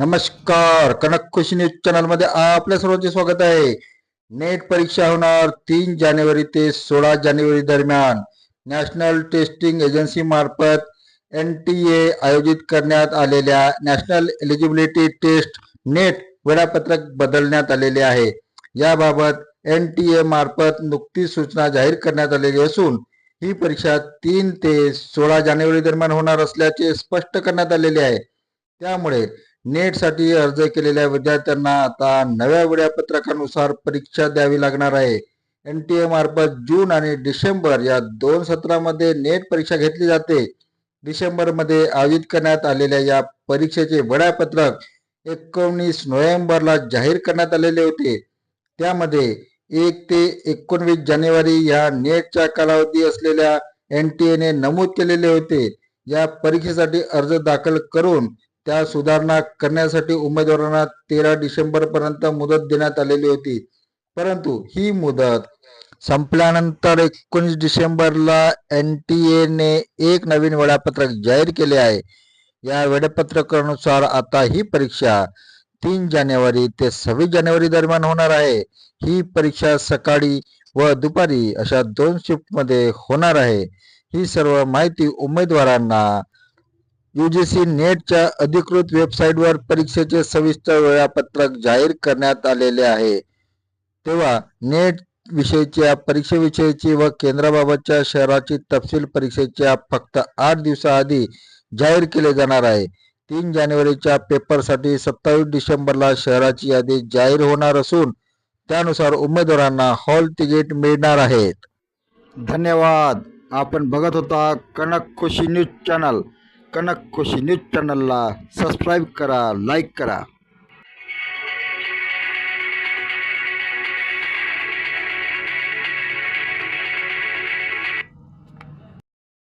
नमस्कार. कनक खुशी न्यूज चॅनलमध्ये आपल्या सर्वांचे स्वागत आहे. नेट परीक्षा होणार तीन जानेवारी ते सोळा जानेवारी दरम्यान. नॅशनल टेस्टिंग एजन्सी मार्फत एन टी ए आयोजित करण्यात आलेल्या नॅशनल एलिजिबिलिटी टेस्ट नेट वेळापत्रक बदलण्यात आलेले आहे. याबाबत एन टी ए मार्फत नुकतीच सूचना जाहीर करण्यात आलेली असून ही परीक्षा तीन ते सोळा जानेवारी दरम्यान होणार असल्याचे स्पष्ट करण्यात आलेले आहे. त्यामुळे नेटसाठी अर्ज केलेल्या विद्यार्थ्यांना आता नव्या वेळापत्रकानुसार परीक्षा द्यावी लागणार आहे. एन टी ए मार्फत जून आणि डिसेंबर या दोन सत्रामध्ये नेट परीक्षा घेतली जाते. डिसेंबरमध्ये आयोजित करण्यात आलेल्या या परीक्षेचे वेळापत्रक एकोणीस नोव्हेंबरला जाहीर करण्यात आलेले होते. त्यामध्ये एक ते एकोणवीस जानेवारी या नेटचा कालावधी असलेल्या एन टी एने नमूद केलेले होते. या परीक्षेसाठी अर्ज दाखल करून त्या सुधारणा करण्यासाठी उमेदवारांना तेरा डिसेंबर पर्यंत मुदत देण्यात आलेली होती. परंतु ही मुदत संपल्यानंतर एकोणीस डिसेंबरला एन टी एने एक नवीन वेळापत्रक जाहीर केले आहे. या वेळापत्रकानुसार आता ही परीक्षा तीन जानेवारी ते सव्वीस जानेवारी दरम्यान होणार आहे. ही परीक्षा सकाळी व दुपारी अशा दोन शिफ्टमध्ये होणार आहे. ही सर्व माहिती उमेदवारांना यूजीसी नेटच्या अधिकृत वेबसाईटवर परीक्षेचे सविस्तर वेळापत्रक जाहीर करण्यात आलेले आहे. तेव्हा नेट विषयीच्या परीक्षेविषयीची व केंद्राबाबतच्या शहराची तपशील परीक्षेच्या फक्त आठ दिवसाआधी जाहीर केले जाणार आहे. तीन जानेवारीच्या पेपरसाठी सत्तावीस डिसेंबरला शहराची यादी जाहीर होणार असून त्यानुसार उमेदवारांना हॉल तिकीट मिळणार आहेत. धन्यवाद. आपण बघत होता Kanak Khushi news channel. Kanak Khushi news चॅनलला सबस्क्राईब करा लाईक करा